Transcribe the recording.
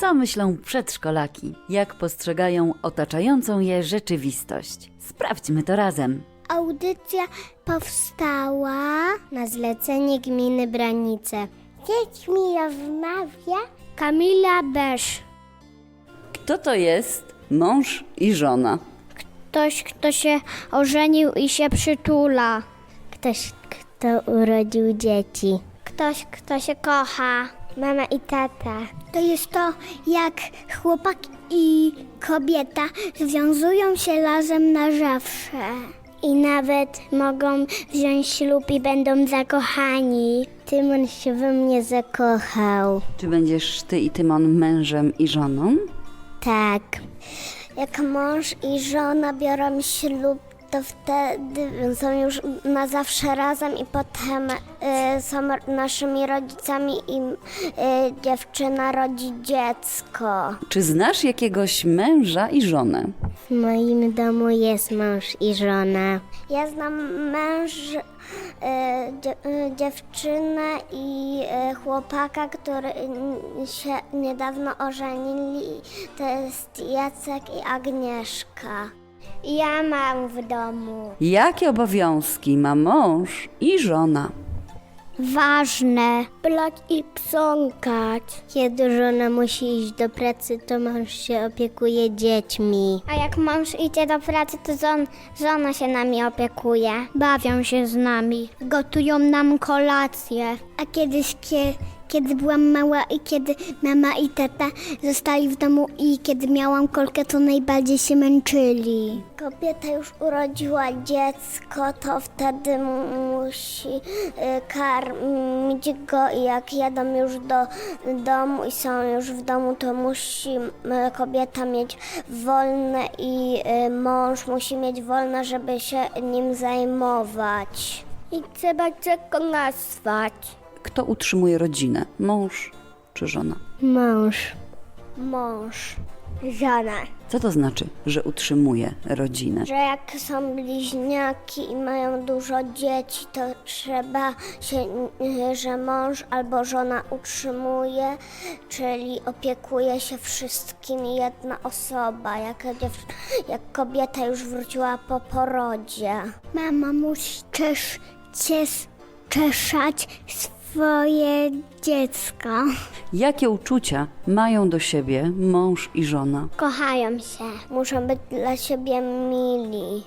Co myślą przedszkolaki? Jak postrzegają otaczającą je rzeczywistość? Sprawdźmy to razem. Audycja powstała na zlecenie gminy Branice. Dziećmi rozmawia Kamila Besz. Kto to jest mąż i żona? Ktoś, kto się ożenił i się przytula. Ktoś, kto urodził dzieci. Ktoś, kto się kocha. Mama i tata. To jest to, jak chłopak i kobieta związują się razem na zawsze. I nawet mogą wziąć ślub i będą zakochani. Tymon się we mnie zakochał. Czy będziesz ty i Tymon mężem i żoną? Tak. Jak mąż i żona biorą ślub, to wtedy są już na zawsze razem i potem y, są naszymi rodzicami i y, dziewczyna rodzi dziecko. Czy znasz jakiegoś męża i żonę? W moim domu jest mąż i żona. Ja znam męż, y, y, dziewczynę i y, chłopaka, który się niedawno ożenili. To jest Jacek i Agnieszka. Ja mam w domu. Jakie obowiązki ma mąż i żona? Ważne. Blać i psąkać. Kiedy żona musi iść do pracy, to mąż się opiekuje dziećmi. A jak mąż idzie do pracy, to żon, żona się nami opiekuje. Bawią się z nami. Gotują nam kolację. A kiedyś, kie, kiedy byłam mała i kiedy mama i tata zostali w domu i kiedy miałam kolkę, to najbardziej się męczyli. Kobieta już urodziła dziecko, to wtedy mu- musi y, karmić go i jak jadą już do domu i są już w domu, to musi y, kobieta mieć wolne i y, mąż musi mieć wolne, żeby się nim zajmować. I trzeba czego nazwać. Kto utrzymuje rodzinę? Mąż czy żona? Mąż. Mąż. Żona. Co to znaczy, że utrzymuje rodzinę? Że jak są bliźniaki i mają dużo dzieci, to trzeba się, y, że mąż albo żona utrzymuje, czyli opiekuje się wszystkimi jedna osoba, jak, jak kobieta już wróciła po porodzie. Mama musi też cies, czeszać swoje dziecko. Jakie uczucia mają do siebie mąż i żona? Kochają się. Muszą być dla siebie mili.